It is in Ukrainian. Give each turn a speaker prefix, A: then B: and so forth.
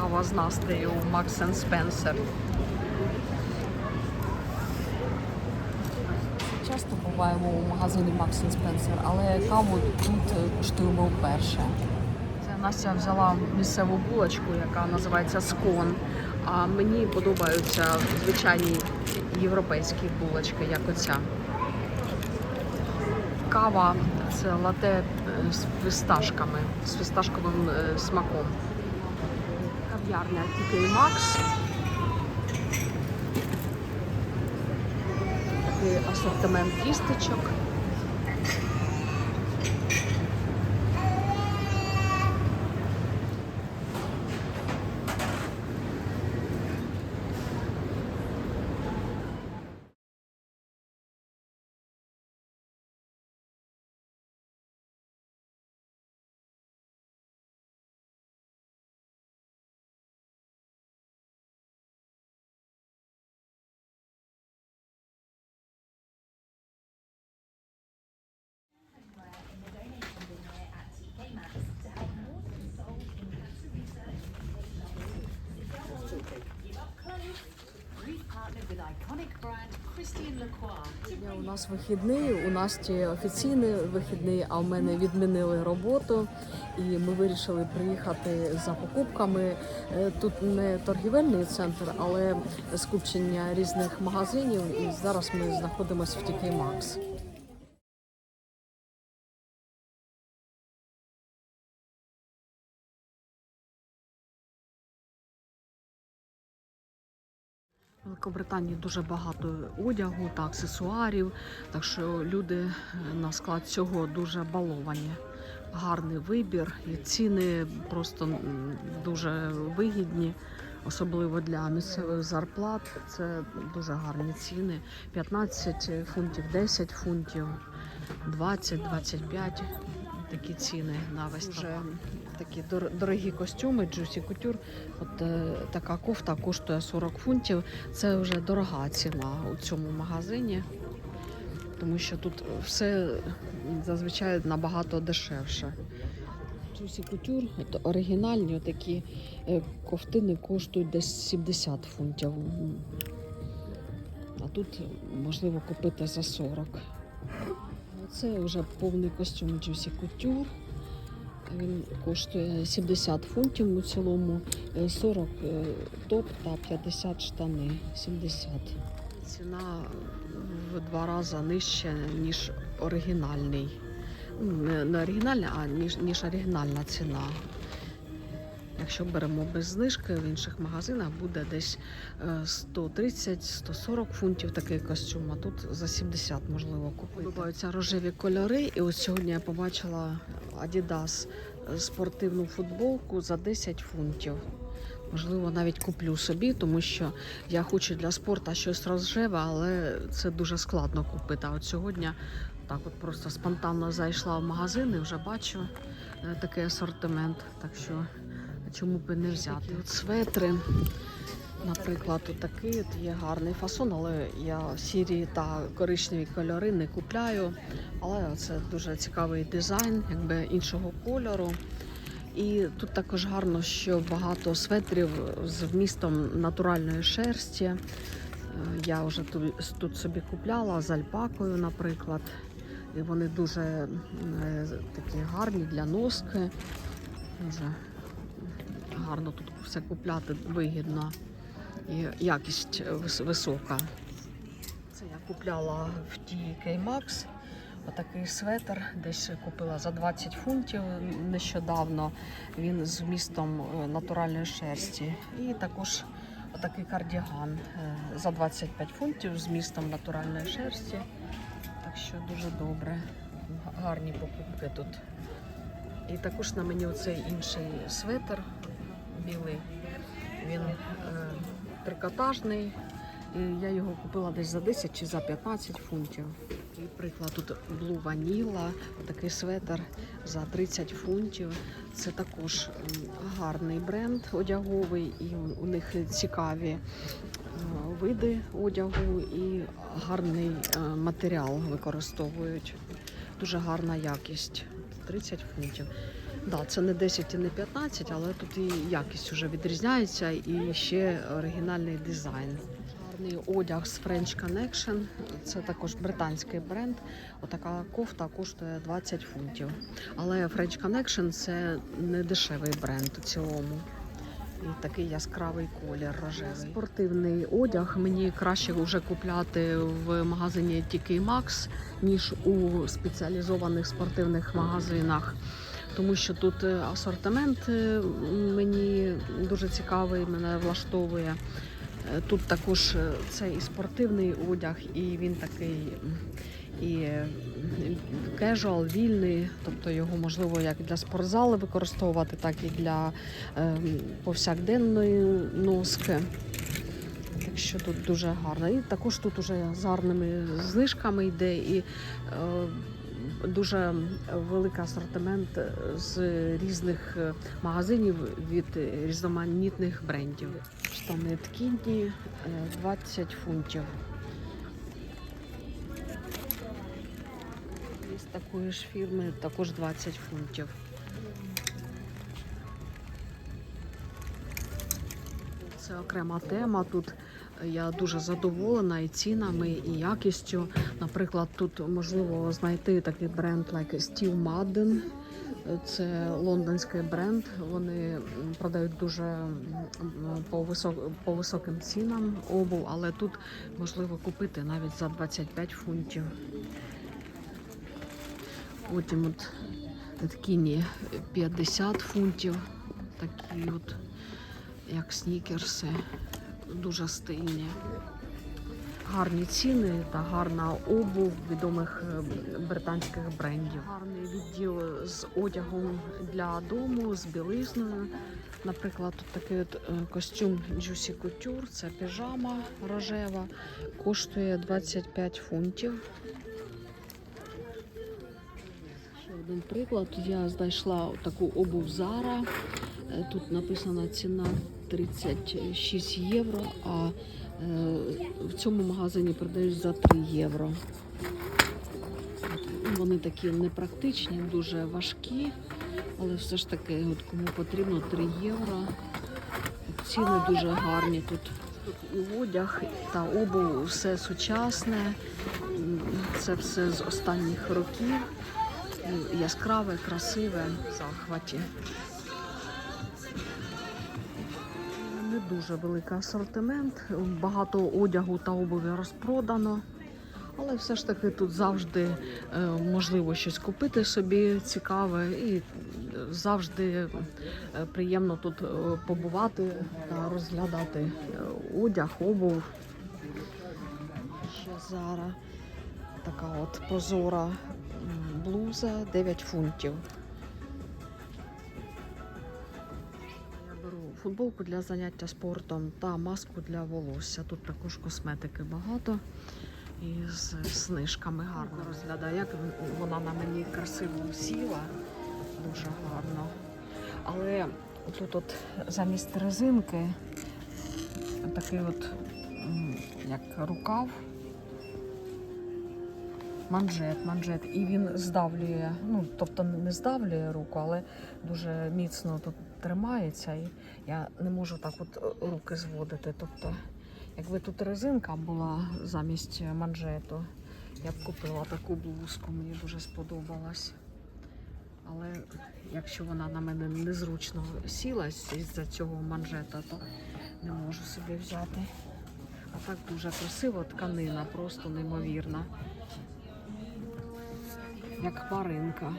A: кава з настрою Max Spencer.
B: Часто буваємо у магазині Max Spencer, але каву тут куштуємо вперше.
A: Це Настя взяла місцеву булочку, яка називається скон. А мені подобаються звичайні європейські булочки, як оця. Кава це лате е, з фісташками, з фісташковим е, смаком. Кав'ярня TK Max. Такий асортимент тістечок.
B: У нас вихідний, у Насті офіційний вихідний, а у мене відмінили роботу. І ми вирішили приїхати за покупками. Е, Тут не торгівельний центр, але скупчення різних магазинів. І зараз ми знаходимося в TK Maxx.
A: В Великобританії дуже багато одягу та аксесуарів, так що люди е, на склад цього дуже баловані. Гарний вибір і ціни просто дуже вигідні, особливо для місцевих зарплат. Це дуже гарні ціни. 15 фунтів, 10 фунтів, 20, 25 такі ціни на весь такі дор- дорогі костюми, Juicy Couture. От е, така кофта коштує 40 фунтів. Це вже дорога ціна у цьому магазині, тому що тут все зазвичай набагато дешевше. Juicy Couture, от оригінальні такі ковтини коштують десь 70 фунтів. А тут можливо купити за 40. Це вже повний костюм Juicy Couture. Він коштує 70 фунтів у цілому, е, 40 е, топ та 50 штани. 70. Ціна в два рази нижча, ніж оригінальний. Ну, не оригінальна, а ніж, ніж оригінальна ціна. Якщо беремо без знижки, в інших магазинах буде десь е, 130-140 фунтів такий костюм, а тут за 70 можливо купити. Подобаються рожеві кольори. І ось сьогодні я побачила Adidas е, спортивну футболку за 10 фунтів. Можливо, навіть куплю собі, тому що я хочу для спорту щось рожеве, але це дуже складно купити. А от сьогодні так от просто спонтанно зайшла в магазин і вже бачу е, такий асортимент. Так що чому б і не взяти? От светри, наприклад, от такий от є гарний фасон, але я сірі та коричневі кольори не купляю. Але це дуже цікавий дизайн, якби іншого кольору. І тут також гарно, що багато светрів з вмістом натуральної шерсті. Е, Я вже тут, тут собі купляла з альпакою, наприклад. І вони дуже е, такі гарні для носки. Дуже гарно тут все купляти вигідно. І якість висока. Це я купляла в TK Maxx. Отакий светр десь купила за 20 фунтів нещодавно. Він з вмістом е, натуральної шерсті. І також отакий кардіган е, за 25 фунтів з вмістом натуральної шерсті. Так що дуже добре. Гарні покупки тут. І також на мені оцей інший светр білий. Він е, трикотажний. Я його купила десь за 10 чи за 15 фунтів. Приклад тут Blue Vanilla, такий светр за 30 фунтів. Це також гарний бренд одяговий, і у- у них цікаві е, види одягу і гарний е, матеріал використовують. Дуже гарна якість. 30 фунтів. Да, це не 10 і не 15, але тут і якість вже відрізняється, і ще оригінальний дизайн. Гарний одяг з French Connection. Це також британський бренд. Отака кофта коштує 20 фунтів. Але French Connection це не дешевий бренд у цілому. І такий яскравий колір рожевий. Спортивний одяг мені краще вже купляти в магазині TK Maxx, ніж у спеціалізованих спортивних магазинах. Тому що тут е, асортимент е, мені дуже цікавий, мене влаштовує. Е, Тут також це і спортивний одяг, і він такий і кежуал, вільний, тобто його можливо як для спортзалу використовувати, так і для повсякденної носки. Так що тут дуже гарно. І також тут уже з гарними знижками йде і дуже великий асортимент з різних е, магазинів від різноманітних брендів. Штани ткіні е, 20 фунтів. З такої ж фірми також 20 фунтів. Це окрема тема. Тут я дуже задоволена і цінами, і якістю. Наприклад, тут можливо знайти такий бренд, як Steve Madden. Це лондонський бренд. Вони продають дуже по, висок, по високим цінам обув, але тут можливо купити навіть за 25 фунтів. Потім от ткіні 50 фунтів. Такі от, як снікерси, дуже стильні. Гарні ціни та гарна обув відомих е, британських брендів. Гарний відділ з одягом для дому, з білизною. Наприклад, тут такий от е, костюм Juicy Couture, це піжама рожева, коштує 25 фунтів. Ще один приклад. Я знайшла таку обув Zara. Е, Тут написана ціна 36 євро, а е, в цьому магазині продають за 3 євро. Вони такі непрактичні, дуже важкі, але все ж таки, от кому потрібно 3 євро. Ціни дуже гарні тут. І одяг та обув, все сучасне. Це все з останніх років. Яскраве, красиве, захваті. Дуже великий асортимент. Багато одягу та обуві розпродано. Але все ж таки тут завжди е, можливо щось купити собі цікаве і е, завжди е, приємно тут побувати та розглядати одяг, обув. Ще зараз така от прозора блуза 9 фунтів. Футболку для заняття спортом та маску для волосся. Тут також косметики багато і з знижками гарно розглядає. Як вона на мені красиво сіла, дуже гарно. Але тут от замість резинки такий от як рукав. Манжет, манжет, і він здавлює, ну тобто не здавлює руку, але дуже міцно тут тримається, і я не можу так от е, руки зводити. Тобто, якби тут резинка була замість манжету, я б купила таку блузку, мені дуже сподобалась. Але якщо вона на мене незручно сіла з-за цього манжета, то не можу собі взяти. А так дуже красива тканина, просто неймовірна. Як хмаринка.